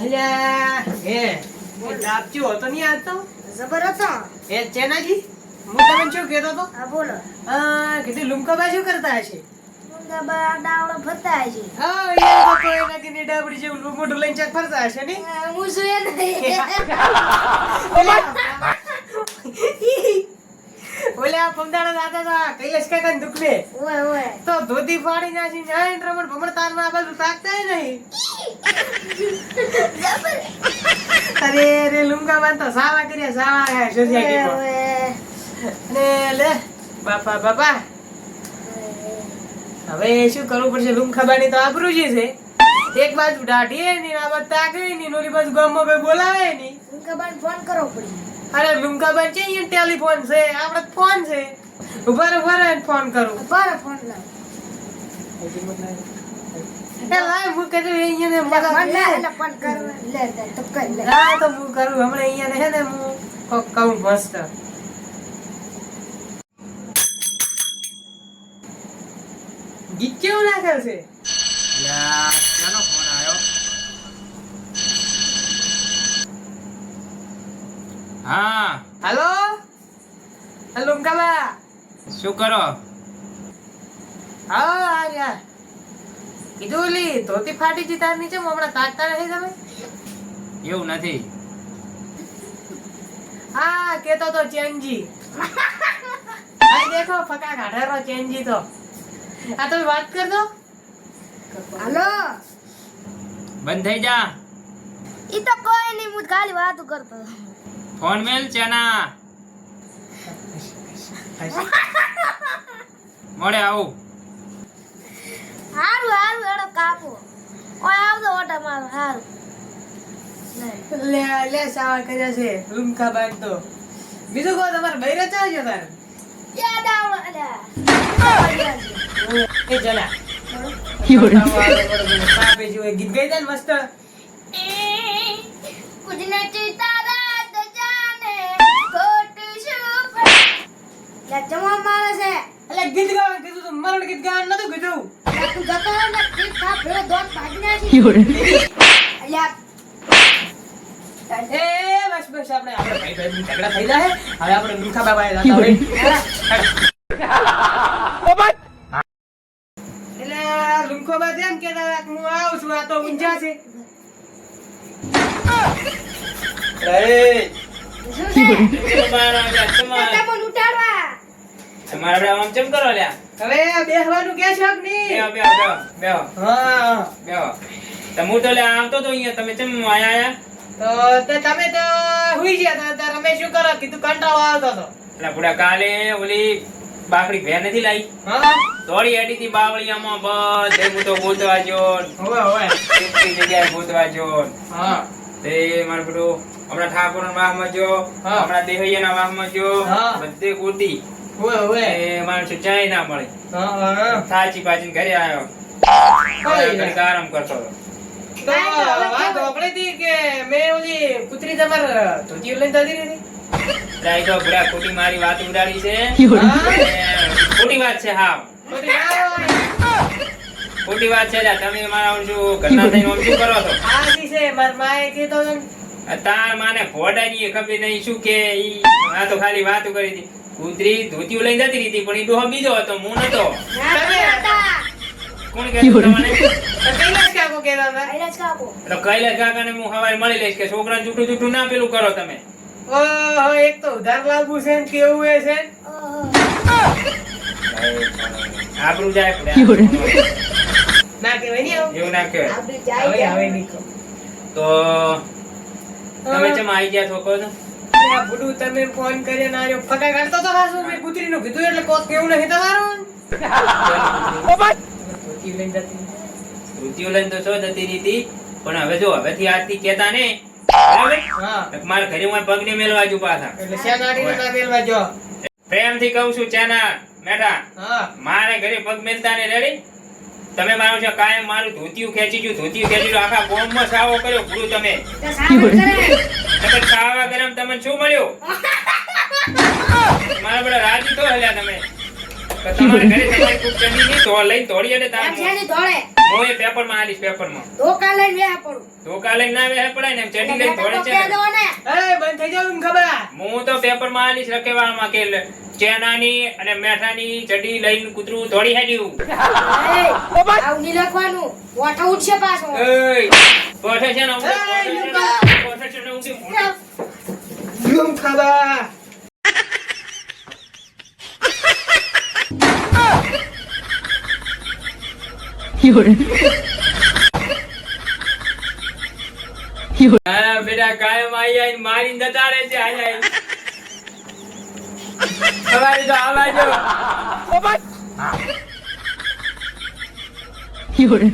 અલ્યા હે હતો નહીં જબર હતો. એ ચેનાજી હું તમને શું કહેતો હતો? હા બોલો. આ કીધું લુમકાબા શું કરતા હશે? ડાવડો ફરતા હશે. હા યાર તો કોઈ કે ડાબડી જેવું મોટું લઈને ચેક ફરતા હશે નહીં? હું જોઈએ નહીં. પમદાડા દાદા હતા કૈલાશ કાકા ને દુખને. ઓય ઓય. તો ધોતી ફાડી નાખી જાય રમણ ભમણ તારમાં બાજુ તાકતા નહીં. અરે રે લુંગા બાન તો સાવા કર્યા સાવા હે ઓય સોસાયટીમાં લે બાપા બાપા. હવે શું કરવું પડશે? લુમખાબાની તો આબરૂ જ છે. એક બાજુ દાઢી ની આ બાજુ તાકે ની ઓલી બાજુ ગામમાં કોઈ બોલાવે ની મુંગાબાને ફોન કરવો પડી. અરે લુંખાબાન છે અહીંયા ટેલિફોન છે? આપણે ફોન છે. ઊભા રહો, ઊભા રહો, ફોન કરું. બરાબર ફોન લાવ. એ લાય હું કરી અહીંયા ને ફોન મગજ લે ફોન કર. લે તો કર લે. હા તો હું કરું. હમણાં અહીંયા ને છે ને હું કોક કહું મસ્ત. ગીત કેવું નાખે છે? લ્યા, ક્યાંનો ફોન આવ્યો હા હાલો? હલો કાબા શું કરો? હા આર્યા કીધું ઓલી ધોતી ફાટી જી તાર નીચે હમણાં તાકતા નથી તમે? એવું નથી. હા કેતો તો ચેનજી. આ દેખો ફકા કાઢેરો ચેનજી તો. આ તમે વાત કર દો હાલો. બંધ થઈ જા. ઈ તો કોઈ નહીં હું ખાલી વાત કરતો ફોન મેલ ચેના? મળે આવું. હારું હારું એડો કાપો. ઓય આવતો ઓટા મારો હારું. લે લે સાવા કર્યા છે લુમકા બાગ તો. બીજું કહો તમારે બૈરા ચાલજો તારે? યાદ આવો અલ્યા એ જલા. ગીત ગાઈ દે મસ્ત. ગીત ગાવાનું નતું કીધું તું જતો ને ઠીક ઠાક ભેળો દોત ભાગી નાખી અલ્યા. એ બસ બસ આપણે આપણે ભાઈ ભાઈ ઝઘડા થઈ જાય. હવે આપણે લુખા બાબા જતા હોય. એટલે લુખો બા એમ કે હું આવું છું આ તો ઊંઝા છે. શું છે? તમારા લ્યા, તમારા- તમને ઉઠાડવા તમારા બધા આમ ચમ કરો લ્યા? હવે બેહવાનું કે શોખ નહીં? બેહો બેહો બેહો હા. બેહો. તો તો લ્યા આવતો તો અહીંયા તમે ચમ આયા આયા? તો તમે તો હુઈ ગયા તો રમેશ શું કરો? કીધું કંટાળો આવતો હતો. એટલે બુડા કાલે ઓલી બાકડી ભે નથી હા. દોડી હેડી થી બાવળિયામાં બધે. હું તો ગોતવા જો હોવે હોવે. કેટલી જગ્યાએ ગોતવા જો હા. તે મારું બધું હમણાં ઠાકોર વાહમાં જો હા. હમણાં દેહૈયાના વાહમાં જો હા. બધે ગોતી. હોવે હોવે એ માણસો ચાય ના મળે. હા હા. સાચી પાચીને ઘરે આવ્યો. ઘડીક આરામ કરતો હતો. તો વાત હોભળી હતી કે મેં ઓલી કૂતરી તમાર ધોતીઓ લઈને જતી રહી ત્યાં તો બુડા ખોટી મારી વાત ઉડાડી છે. હા? ખોટી વાત છે હા. ખોટી વાત છે તમે મારા શું ઘરના થઈને શું કરો છો? આ છે માર માએ કીધો તાર માને ખોડાજી એ ખબર નહીં શું કે ઈ આ તો ખાલી વાતો કરી હતી. કૂતરી ધોતીઓ લઈ જતી રહી હતી પણ ઈ ડોહો બીજો હતો હું નતો કોણ કે તમને તો કૈલાશ કાકો કહેતા હતા. આઈરાજ કાકો. એટલે કૈલાસ કાકાને હું હવારે મળી લઈશ કે છોકરાને જૂઠું જૂઠું ના પેલું કરો તમે. ઓહો, એક તો ઉધાર લાગુ છે ને કેવું એ છે? આપણું આબરૂ જાય ના કહેવાય નહીં આવું. એવું ના કહેવાય. આપણી જાય હવે નહીં કહું. તો તમે ચમ આવી ગયા છો કહો આ તમે ફોન કર્યો ના રહ્યો ફટા કાઢતો તો હાસુ મેં કૂતરીનું કીધું એટલે કોક કેવું નહીં તમારું લઈને જતી. રુચિઓ લઈને તો છો જતી રીતી પણ હવે જો હવેથી આજથી કેતા ને મારા ઘરે હું પગને મેલવા જુ પાછા. એટલે શેનાડીને ના મેલવા જો? પ્રેમથી કહું છું ચાના હા. મારે ઘરે પગ મેલતા ને રેડી તમે મારો છો કાયમ મારું ધોતિયું ખેંચી ગયું ધોતિયું ખેંચી ગયું આખા ગોમમાં સાવો કર્યો ગુરુ તમે. તમે ખાવા ગરમ તમને શું મળ્યું? મારા બધા રાજી તો હલ્યા તમે. તો તમારા ઘરે તમારી કુક ચડી નહીં તો લઈને તોડી અને તારે હું એ પેપરમાં આલીશ પેપરમાં. ધોકા લઈને વેહ પડું. ધોકા લઈને ના વેહે પડાય ને એમ ચડી લઈને બેટા છે એ બંધ થઈ જાવ ખબર. હું તો પેપરમાં આલીશ રખેવાળમાં કે ચેનાની અને મેઠાની ચડી લઈને કૂતરું દોડી હેડ્યું. એય, આવું ની લખવાનું. વાટા ઉઠશે પાછો. એ પોઠે છે ને પોઠે છે ને, લુકા. પોઠે એમ ખબર હા, બેટા કાયમ આઈ આઈને મારીને જતા રહે છે આઈ આઈ. સવારે તો આવા જો. 有人，